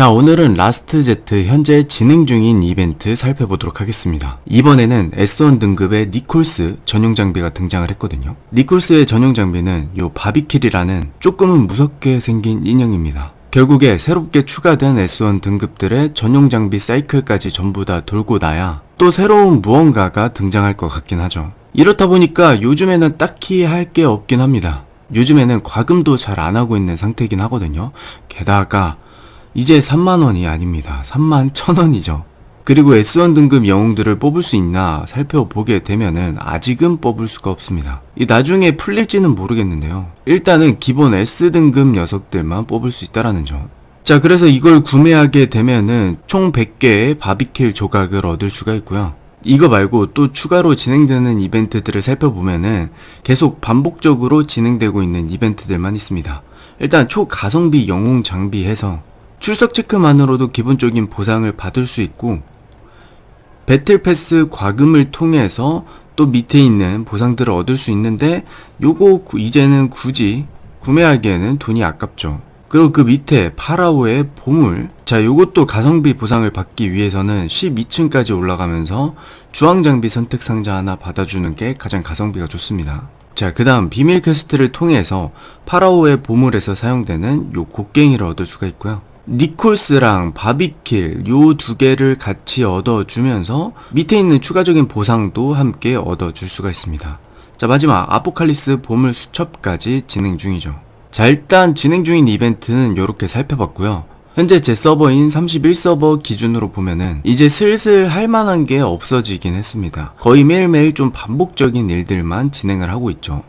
자, 오늘은 라스트 제트 현재 진행 중인 이벤트 살펴보도록 하겠습니다. 이번에는 S1 등급의 니콜스 전용 장비가 등장을 했거든요. 니콜스의 전용 장비는 요 바비킬이라는 조금은 무섭게 생긴 인형입니다. 결국에 새롭게 추가된 S1 등급들의 전용 장비 사이클까지 전부 다 돌고 나야 또 새로운 무언가가 등장할 것 같긴 하죠. 이렇다 보니까 요즘에는 딱히 할 게 없긴 합니다. 요즘에는 과금도 잘 안 하고 있는 상태긴 하거든요. 게다가 이제 3만원이 아닙니다. 3만 1천원이죠. 그리고 S1 등급 영웅들을 뽑을 수 있나 살펴보게 되면은 아직은 뽑을 수가 없습니다. 이 나중에 풀릴지는 모르겠는데요. 일단은 기본 S 등급 녀석들만 뽑을 수 있다라는 점. 자, 그래서 이걸 구매하게 되면은 총 100개의 바비킬 조각을 얻을 수가 있고요. 이거 말고 또 추가로 진행되는 이벤트들을 살펴보면은 계속 반복적으로 진행되고 있는 이벤트들만 있습니다. 일단 초가성비 영웅 장비해서 출석 체크만으로도 기본적인 보상을 받을 수 있고 배틀 패스 과금을 통해서 또 밑에 있는 보상들을 얻을 수 있는데 요거 구- 이제는 굳이 구매하기에는 돈이 아깝죠. 그리고 그 밑에 파라오의 보물. 자, 요것도 가성비 보상을 받기 위해서는 12층까지 올라가면서 주황 장비 선택 상자 하나 받아주는 게 가장 가성비가 좋습니다. 자, 그 다음 비밀 퀘스트를 통해서 파라오의 보물에서 사용되는 요 곡괭이를 얻을 수가 있고요. 니콜스랑 바비킬 요 두 개를 같이 얻어주면서 밑에 있는 추가적인 보상도 함께 얻어줄 수가 있습니다. 자 마지막 아포칼립스 보물 수첩까지 진행 중이죠. 자 일단 진행 중인 이벤트는 이렇게 살펴봤고요. 현재 제 서버인 31서버 기준으로 보면은 이제 슬슬 할 만한 게 없어지긴 했습니다. 거의 매일매일 좀 반복적인 일들만 진행을 하고 있죠.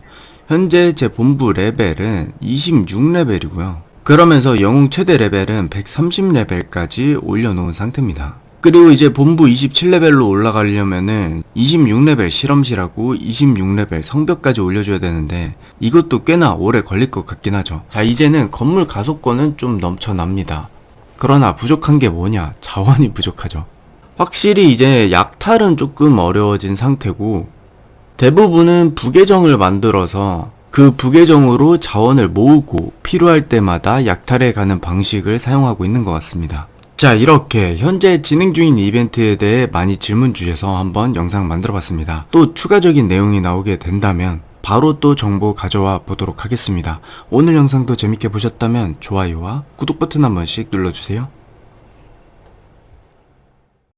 현재 제 본부 레벨은 26레벨이고요. 그러면서 영웅 최대 레벨은 130레벨까지 올려놓은 상태입니다. 그리고 이제 본부 27레벨로 올라가려면은 26레벨 실험실하고 26레벨 성벽까지 올려줘야 되는데 이것도 꽤나 오래 걸릴 것 같긴 하죠. 자, 이제는 건물 가속권은 좀 넘쳐납니다. 그러나 부족한 게 뭐냐? 자원이 부족하죠. 확실히 이제 약탈은 조금 어려워진 상태고 대부분은 부계정을 만들어서 그 부계정으로 자원을 모으고 필요할 때마다 약탈해 가는 방식을 사용하고 있는 것 같습니다. 자, 이렇게 현재 진행 중인 이벤트에 대해 많이 질문 주셔서 한번 영상 만들어 봤습니다. 또 추가적인 내용이 나오게 된다면 바로 또 정보 가져와 보도록 하겠습니다. 오늘 영상도 재밌게 보셨다면 좋아요와 구독 버튼 한 번씩 눌러주세요.